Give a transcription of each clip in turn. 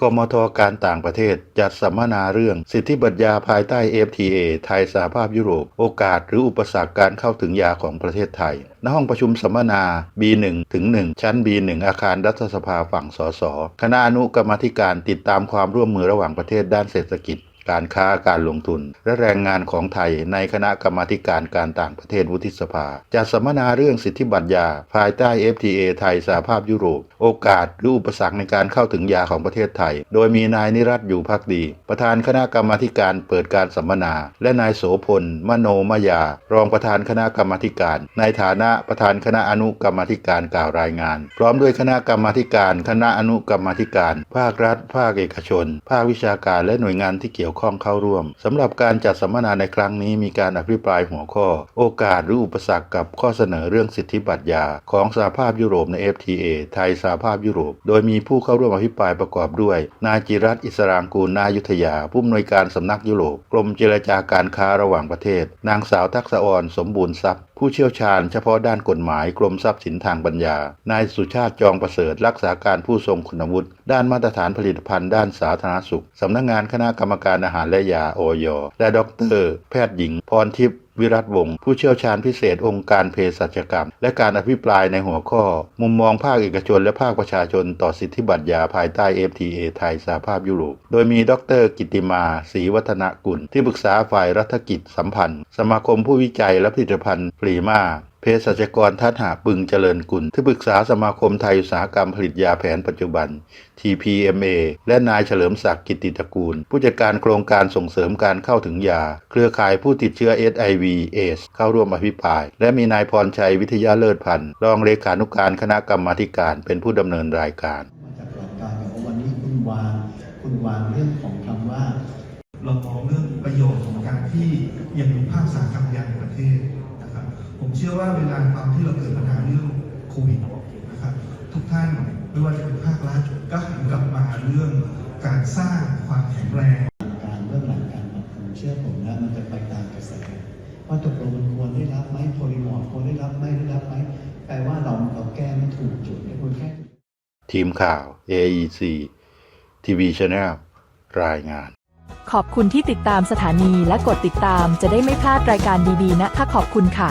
กมทการต่างประเทศจัดสัมมนาเรื่องสิทธิบัตรยาภายใต้ FTA ไทยสหภาพยุโรป โอกาสหรืออุปสรรคการเข้าถึงยาของประเทศไทย ณ ห้องประชุมสัมมนา B1 ถึง 1 ชั้น B1 อาคารรัฐสภาฝั่งสส คณะอนุกรรมธิการติดตามความร่วมมือระหว่างประเทศด้านเศรษฐกิจ การค้าการลงทุน และแรงงานของไทยในคณะกรรมาการการต่างประเทศวุฒิสภาจัดสัมมนาเรื่องสิทธิบัตรยา ภายใต้ FTA ไทยสหภาพยุโรป โอกาสหรืออุปสรรคในการเข้าถึงยาของประเทศไทย โดยมีนายนิรัตอยู่พักดี ประธานคณะกรรมาการเปิดการสัมมนา และนายโสพล มโนมยา รองประธานคณะกรรมาการ ในฐานะประธานคณะอนุกรรมาธิการกล่าวรายงาน พร้อมด้วยคณะกรรมาการ คณะอนุกรรมาธิการ ภาครัฐ ภาคเอกชน ภาควิชาการและหน่วยงานที่เกี่ยวข้องเข้าร่วมสำหรับการจัดสัมมนาในครั้งนี้มีการอภิปรายหัวข้อ โอกาสหรืออุปสรรคกับข้อเสนอเรื่องสิทธิบัตรยา ของสหภาพยุโรปใน FTA ไทยสหภาพยุโรป โดยมีผู้เข้าร่วมอภิปรายประกอบด้วย นายจิรัตอิสรางกูลนายุทธยา ผู้อำนวยการสำนักยุโรปกรมเจรจาการค้าระหว่างประเทศ นางสาวทักษออนสมบูรณ์ทรัพย์ ผู้เชี่ยวชาญเฉพาะด้านกฎหมายกรมทรัพย์สินทางปัญญา นายสุชาติจองประเสริฐรักษาการผู้ทรงคุณวุฒิด้านมาตรฐานผลิตภัณฑ์ด้านสาธารณสุข สำนักงานคณะกรรมการอาหารและยาโอยและดร แพทย์หญิง พรทิพย์วิรัตวงศ์ผู้เชี่ยวชาญพิเศษองค์การเภสัชกรรม และการอภิปรายในหัวข้อ มุมมองภาคเอกชนและภาคประชาชนต่อสิทธิบัตรยาภายใต้ FTA ไทยสหภาพยุโรป โดยมีดรกิติมาศรีวัฒนกุล ที่ปรึกษาฝ่ายรัฐกิจสัมพันธ์ สมาคมผู้วิจัยและผลิตภัณฑ์ฟรีมา เภสัชกรทัศหาปึงเจริญกุล ที่ปรึกษาสมาคมไทยอุตสาหกรรมผลิตยาแผนปัจจุบัน TPMA และนายเฉลิมศักดิ์กิติตระกูล ผู้จัดการโครงการส่งเสริมการเข้าถึงยา เครือข่ายผู้ติดเชื้อ HIV AIDS เข้าร่วมอภิปราย และมีนายพรชัยวิทยาเลิศพันธ์รองเลขานุการคณะกรรมาธิการเป็นผู้ดำเนินรายการจากหลักการแบบว่าวันนี้คุณวางคุณวางเรื่องของคำว่าเรามองเรื่องประโยชน์ของการที่ยังมีภาคสาหกรรมยางในประเทศ ผมเชื่อว่าเวลาตอนที่เราเกิดปัญหาเรื่องโควิดนะครับทุกท่านไม่ว่าจะเป็นภาครัฐก็หันกลับมาเรื่องการสร้างความแข็งแรงการเรื่องหลังการปรับปรุงเชื่อผมนะมันจะไปตามกระแสว่าตกลงมันควรได้รับไหมโพลิมอร์ควรได้รับไหมได้รับไหมแปลว่าเราเราแก้ไม่ถูกจุดไม่ควรแก้ถูกทีมข่าว AEC TV Channel รายงาน ขอบคุณที่ติดตามสถานีและกดติดตามจะได้ไม่พลาดรายการดีๆนะคะขอบคุณค่ะ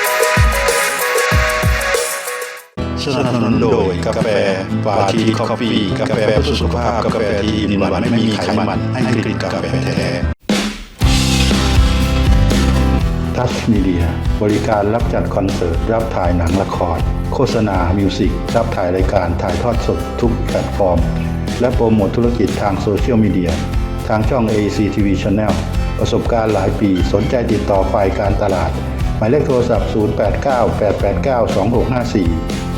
สนับสนุนโดยกาแฟฟาทีคอฟฟี่กาแฟเพื่อสุขภาพกาแฟที่อินวันไม่มีไขมันให้กลิ่นกาแฟแท้ทัสมีเดียบริการรับจัดคอนเสิร์ต รับถ่ายหนังละคร โฆษณา มิวสิก รับถ่ายรายการถ่ายทอดสดทุกแพลตฟอร์ม และโปรโมทธุรกิจทางโซเชียลมีเดีย ทางช่อง ACTV Channel ประสบการณ์หลายปีสนใจติดต่อฝ่ายการตลาด หมายเลขโทรศัพท์ 089 889 2654